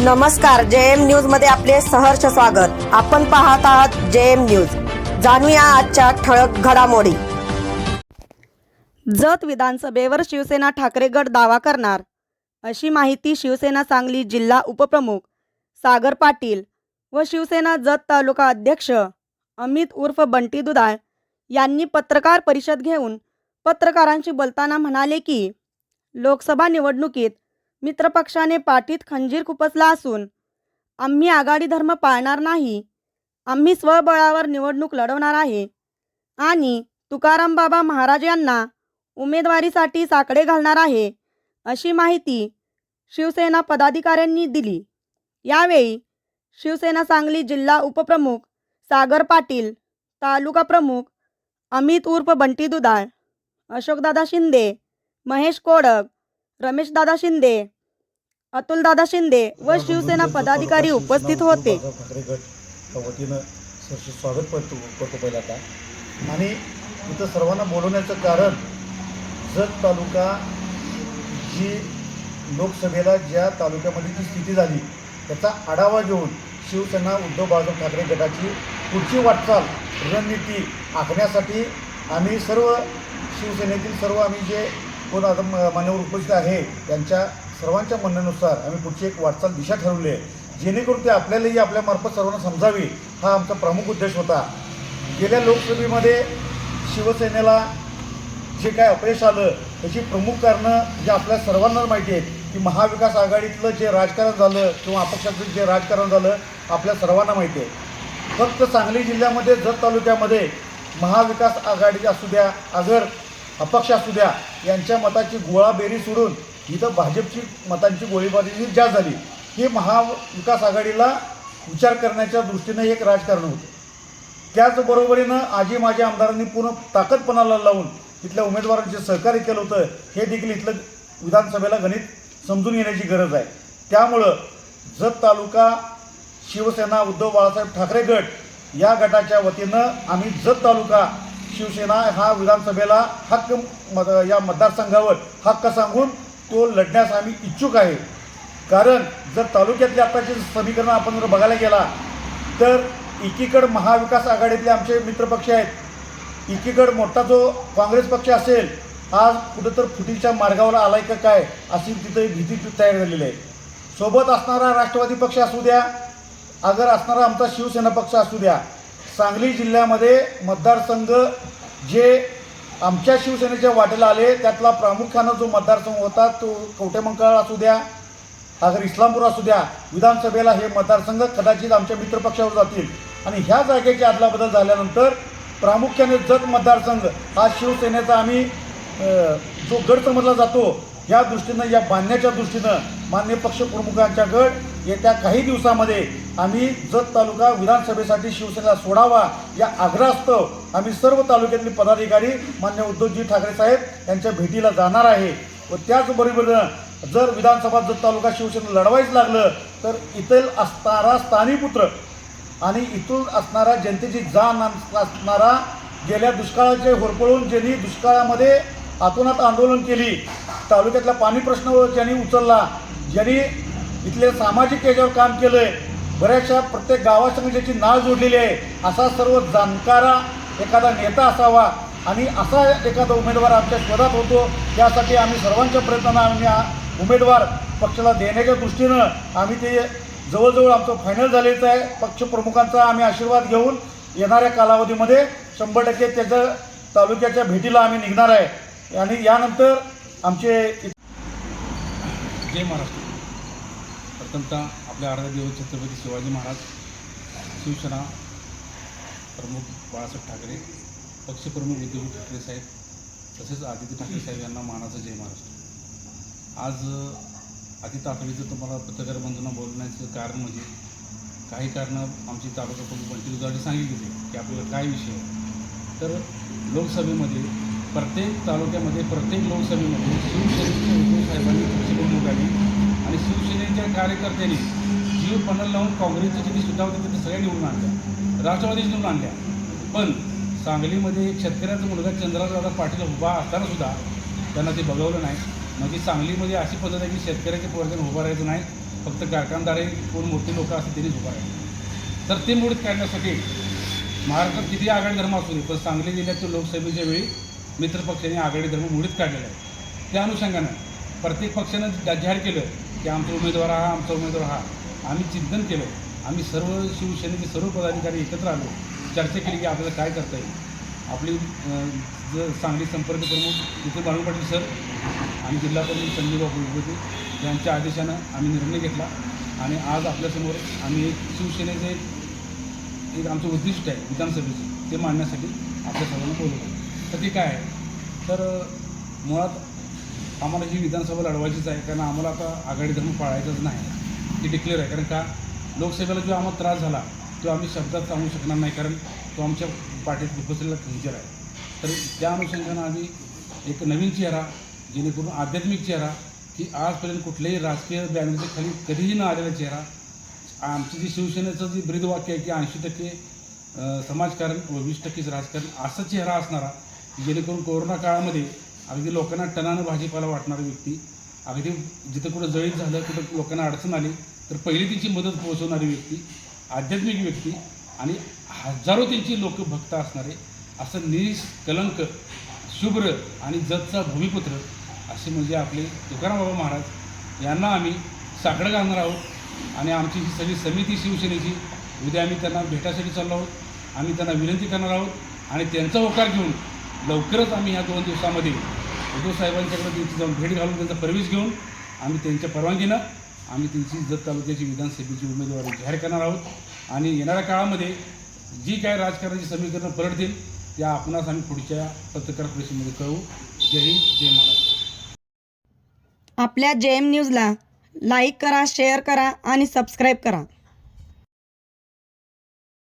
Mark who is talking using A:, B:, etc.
A: नमस्कार जे एम न्यूजमध्ये आपले सहर्ष स्वागत. आपण पाहत आहात जे एम न्यूज. जाणूया आजच्या ठळक घडामोडी. जत विधानसभेवर शिवसेना ठाकरे गट दावा करणार. अशी माहिती शिवसेना सांगली जिल्हा उपप्रमुख सागर पाटील व शिवसेना जत तालुका अध्यक्ष अमित उर्फ बंटी दुधाळ यांनी पत्रकार परिषद घेऊन पत्रकारांशी बोलताना म्हणाले की लोकसभा निवडणुकीत मित्रपक्षाने पाठीत खंजीर खुपसला असून आम्ही आघाडी धर्म पाळणार नाही. आम्ही स्वबळावर निवडणूक लढवणार आहे. आणि तुकाराम बाबा महाराज यांना उमेदवारीसाठी साकडे घालणार आहे अशी माहिती शिवसेना पदाधिकाऱ्यांनी दिली. यावेळी शिवसेना सांगली जिल्हा उपप्रमुख सागर पाटील तालुका प्रमुख अमित उर्फ बंटी दुधाळ अशोकदादा शिंदे महेश कोडक रमेशदादा शिंदे अतुलदादा शिंदे व शिवसेना पदाधिकारी उपस्थित होते.
B: वतीनं स्वागत करतो करतो पहिल्यांदा आणि इथं सर्वांना बोलवण्याचं कारण जत तालुका जी लोकसभेला ज्या तालुक्यामध्ये जी स्थिती झाली त्याचा आढावा घेऊन शिवसेना उद्धव बाळासाहेब ठाकरे गटाची पुढची वाटचाल रणनीती आखण्यासाठी आम्ही सर्व शिवसेनेतील सर्व आम्ही जे कोण आता मान्यवर उपस्थित आहे त्यांच्या सर्वांच्या म्हणण्यानुसार आम्ही पुढची एक वाटचाल दिशा ठरवली आहे. जेणेकरून ते आपल्यालाही आपल्यामार्फत सर्वांना समजावी हा आमचा प्रमुख उद्देश होता. गेल्या लोकसभेमध्ये शिवसेनेला जे काय अपयश आलं त्याची प्रमुख कारणं जे आपल्या सर्वांना माहिती आहेत की महाविकास आघाडीतलं जे राजकारण झालं किंवा अपक्षाचं जे राजकारण झालं आपल्या सर्वांना माहिती आहे. फक्त सांगली जिल्ह्यामध्ये जत तालुक्यामध्ये महाविकास आघाडी असू द्या अगर अपक्ष असू द्या यांच्या मताची गोळाबेरी सोडून इथं भाजपची मतांची गोळीबारी ज्या झाली हे महाविकास आघाडीला विचार करण्याच्या दृष्टीनं एक राजकारण होतं. त्याचबरोबरीनं आजी माझ्या आमदारांनी पूर्ण ताकदपणाला लावून तिथल्या उमेदवारांचे सहकार्य केलं होतं हे देखील इथलं विधानसभेला गणित समजून घेण्याची गरज आहे. त्यामुळं जत तालुका शिवसेना उद्धव बाळासाहेब ठाकरे गट या गटाच्या वतीनं आम्ही जत तालुका शिवसेना हा विधानसभेला हक्क मत या मतदारसंघावर हक्क सांगून तो लढण्यास आम्ही इच्छुक आहे. कारण जर तालुक्यातले आत्ताचे समीकरण आपण जर बघायला गेला तर एकीकडं महाविकास आघाडीतले आमचे मित्रपक्ष आहेत. एकीकडं मोठा जो काँग्रेस पक्ष असेल आज कुठं तर फुटीच्या मार्गावर आलाय का काय अशी तिथं भीती तयार झालेली आहे. सोबत असणारा राष्ट्रवादी पक्ष असू द्या अगर असणारा आमचा शिवसेना पक्ष असू द्या सांगली जिल्ह्यामध्ये मतदारसंघ जे आमच्या शिवसेनेच्या वाटेला आले त्यातला प्रामुख्यानं जो मतदारसंघ होता तो कवटेमंकाळ असू द्या अगर इस्लामपूर असू द्या विधानसभेला हे मतदारसंघ कदाचित आमच्या मित्रपक्षावर जातील. आणि ह्या जागेची अदलाबदल झाल्यानंतर प्रामुख्याने जत मतदारसंघ हा शिवसेनेचा आम्ही जो गड समजला जातो या दृष्टीनं या बांधण्याच्या दृष्टीनं मान्य पक्षप्रमुखांच्या गट येत्या काही दिवसामध्ये आम्ही जत तालुका विधानसभेसाठी शिवसेना सोडावा या आग्रहास्तव आम्ही सर्व तालुक्यातले पदाधिकारी मान्य उद्धवजी ठाकरे साहेब यांच्या भेटीला जाणार आहे. व त्याचबरोबरीनं जर विधानसभा जत तालुका शिवसेना लढवायच लागलं तर इथेल असणारा स्थानिक पुत्र आणि इथून असणारा जनतेची जाण असणारा गेल्या दुष्काळाचे होरपळून ज्यांनी दुष्काळामध्ये आतोनात आंदोलन केली तालुक्यातला पाणी प्रश्न ज्यांनी उचलला ज्यांनी इथले सामाजिक याच्यावर काम केलं आहे बऱ्याचशा प्रत्येक गावासंग ज्याची म्हणजे नाळ जोडलेली आहे. असा सर्व जाणकारा एखादा नेता असावा आणि असा एखादा उमेदवार आमच्या शोधात होतो त्यासाठी आम्ही सर्वांच्या प्रयत्नांना आम्ही हा उमेदवार पक्षाला देण्याच्या दृष्टीनं आम्ही ते जवळजवळ आमचं फायनल झालेलं आहे. पक्षप्रमुखांचा आम्ही आशीर्वाद घेऊन येणाऱ्या कालावधीमध्ये शंभर टक्के त्याचं तालुक्याच्या भेटीला आम्ही निघणार आहे. आणि यानंतर आमचे
C: जय महाराष्ट्र. प्रथमतः आपले आराध्यदेव छत्रपती शिवाजी महाराज शिवसेना प्रमुख बाळासाहेब ठाकरे पक्षप्रमुख उद्धव ठाकरे साहेब तसेच आदित्य ठाकरे साहेब यांना मानाचं जय महाराष्ट्र. आज अ, अति तातडीचं तुम्हाला पत्रकार बंधूंना बोलण्याचं कारण म्हणजे काही कारणं आमची तालुका प्रमुख बंटी सांगितली की आपल्याला काय विषय तर लोकसभेमध्ये प्रत्येक तालुक्यामध्ये प्रत्येक लोकसभेमध्ये शिवसेनेचे उद्धव साहेबांनी पक्षप्रमुखांनी आणि शिवसेनेच्या कार्यकर्त्यांनी जीव पणल लावून काँग्रेसची जिथे सुद्धा होते तिथे सगळ्या निवडून आणल्या. राष्ट्रवादी निवडून आणल्या. पण सांगलीमध्ये एक शेतकऱ्याचा मुलगा चंद्रदादा पाटील उभा असताना सुद्धा त्यांना ते बघवलं नाही. म्हणजे सांगलीमध्ये अशी पद्धत आहे की शेतकऱ्याच्या पोरग्यानं उभं राहायचं नाही. फक्त कारखानदारे कोण मोठी लोक असतील त्यांनीच उभा राहिले तर ते मोडीत काढण्यासाठी महाराष्ट्रात किती आघाडी धर्म असू दे पण सांगली जिल्ह्यातील लोकसभेच्या वेळी मित्रपक्षाने आघाडी धर्म मोडीत काढलेला आहे. त्या अनुषंगानं प्रत्येक पक्षानं जाहीर केलं की आमचा उमेदवार हा आमचा उमेदवार हा. आम्ही चिंतन केलं. आम्ही सर्व शिवसेनेचे सर्व पदाधिकारी एकत्र आलो. चर्चा केली की आपल्याला काय करता येईल. आपली जर सांगली संपर्क प्रमुख नितीन बाळू पाटील सर आणि जिल्हा प्रमुख संजय बाबू यांच्या आदेशानं आम्ही निर्णय घेतला. आणि आज आपल्यासमोर आम्ही एक शिवसेनेचे एक आमचं उद्दिष्ट आहे विधानसभेचं ते मांडण्यासाठी आपल्या सर्वांना बोलवलं. तर ते काय आहे? तर मुळात आम्हाला ही विधानसभा लढवायचीच आहे कारण आम्हाला आता आघाडी धर्म पाळायचाच नाही. ती डिक्लेअर आहे. कारण का? लोकसभेला जो आम्हाला त्रास झाला तो आम्ही शब्दात सांगू शकणार नाही. कारण तो आमच्या पाठीत उपसलेला खंजीर आहे. तर त्या अनुषंगानं आम्ही एक नवीन चेहरा जेणेकरून आध्यात्मिक चेहरा की आजपर्यंत कुठल्याही राजकीय बॅनरच्या खाली कधीही न आलेला चेहरा आमची जी शिवसेनेचं जे ब्रीदवाक्य आहे की ऐंशी टक्के समाजकारण व वीस टक्केच राजकारण असा चेहरा असणारा जेणेकरून कोरोना काळामध्ये अगदी लोकांना टनानं भाजीपाला वाटणारी व्यक्ती अगदी जिथं कुठं जळीत झालं कुठं लोकांना अडचण आली तर पहिली तिची मदत पोहोचवणारी व्यक्ती आध्यात्मिक व्यक्ती आणि हजारो त्यांची लोक भक्त असणारे असं निष्कलंक शुभ्र आणि जतचा भूमिपुत्र असे म्हणजे आपले तुकाराम बाबा महाराज यांना आम्ही साकडं घालणार आहोत. आणि आमची ही सगळी समिती शिवसेनेची उद्या आम्ही त्यांना भेटासाठी चाललो आहोत. आम्ही त्यांना विनंती करणार आहोत आणि त्यांचा होकार घेऊन लवकरच आम्ही ह्या दोन दिवसामध्ये उद्धव साहेबांच्याकडे त्यांची जाऊन भेट घालून त्यांचा प्रवेश घेऊन आम्ही त्यांच्या परवानगीनं आम्ही त्यांची जत तालुक्याची विधानसभेची उमेदवारी जाहीर करणार आहोत. आणि येणाऱ्या काळामध्ये जी काय राजकारणाची समीकरणं पलटतील त्या आपणास आम्ही पुढच्या पत्रकार परिषदेमध्ये कळवू. जय हिंद जय महाराष्ट्र.
A: आपल्या जे एम न्यूजला लाईक करा शेअर करा आणि सबस्क्राईब करा.